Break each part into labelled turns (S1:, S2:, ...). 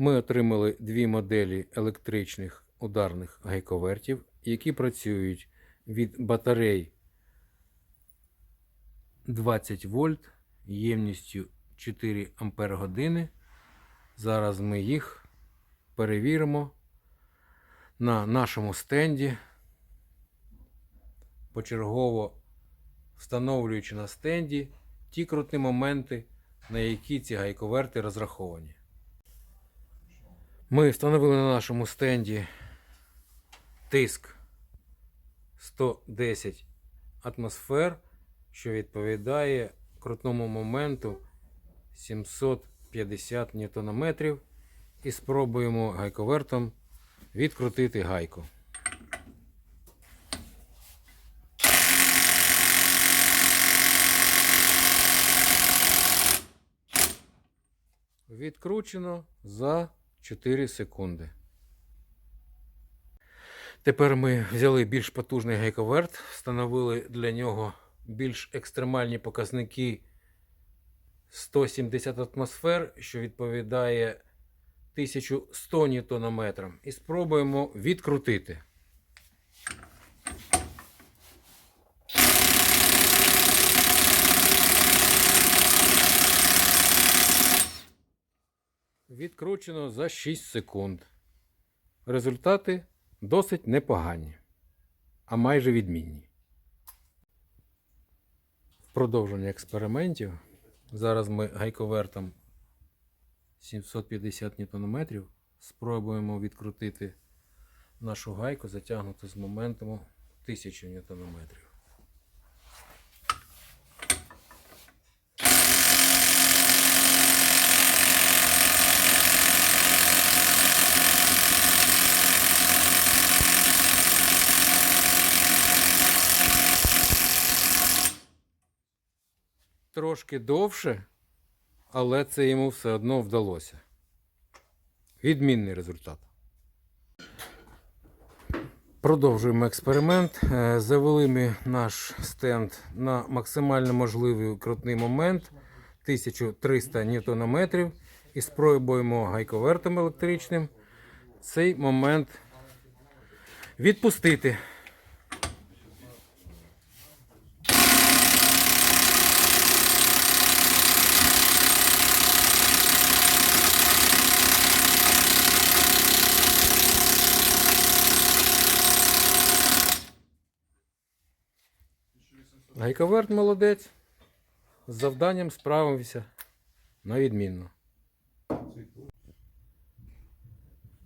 S1: Ми отримали дві моделі електричних ударних гайковертів, які працюють від батарей 20 вольт ємністю 4 ампер години. Зараз ми їх перевіримо на нашому стенді, почергово встановлюючи на стенді ті крутні моменти, на які ці гайковерти розраховані. Ми встановили на нашому стенді тиск 110 атмосфер, що відповідає крутному моменту 750 ньютонометрів. І спробуємо гайковертом відкрутити гайку. Відкручено за 4 секунди. Тепер ми взяли більш потужний гайковерт, встановили для нього більш екстремальні показники 170 атмосфер, що відповідає 1100 ньютонометрам. І спробуємо відкрутити. Відкручено за 6 секунд. Результати досить непогані, а майже відмінні. В продовження експериментів зараз ми гайковертом 750 ньютонометрів спробуємо відкрутити нашу гайку, затягнуту з моментуму 1000 ньютонометрів. Трошки довше, але це йому все одно вдалося. Відмінний результат. Продовжуємо експеримент. Е, Завели ми наш стенд на максимально можливий крутний момент 1300 ньютонометрів і спробуємо гайковертом електричним цей момент відпустити. Гайковерт молодець. З завданням справився на відмінно.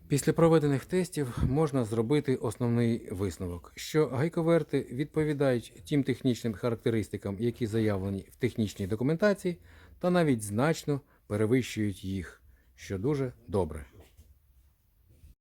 S1: Після проведених тестів можна зробити основний висновок, що гайковерти відповідають тим технічним характеристикам, які заявлені в технічній документації, та навіть значно перевищують їх, що дуже добре.